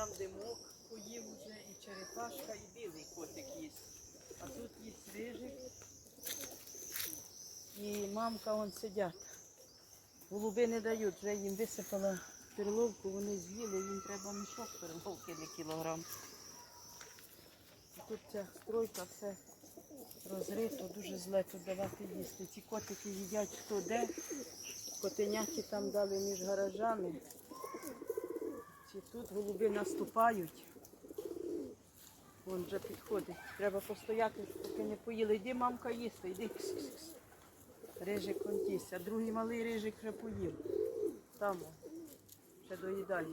там димок поїв уже, і черепашка, і білий котик є. А тут є рижик. І мамка вон сидять. Голуби не дають, вже їм висипала перловку, вони з'їли, їм треба мішок перловки не кілограм. І Тут ця стройка все розрито, дуже зле тут давати їсти. Ці котики їдять хто де. Котеняки там дали між гаражами. Тут голуби наступають. Вон вже підходить. Треба постояти, поки не поїли. Йди, мамка, їсти, йди. Кс-кс-кс. Рижик контіс, а другий малий рижик вже поїв. Там, ще доїдає.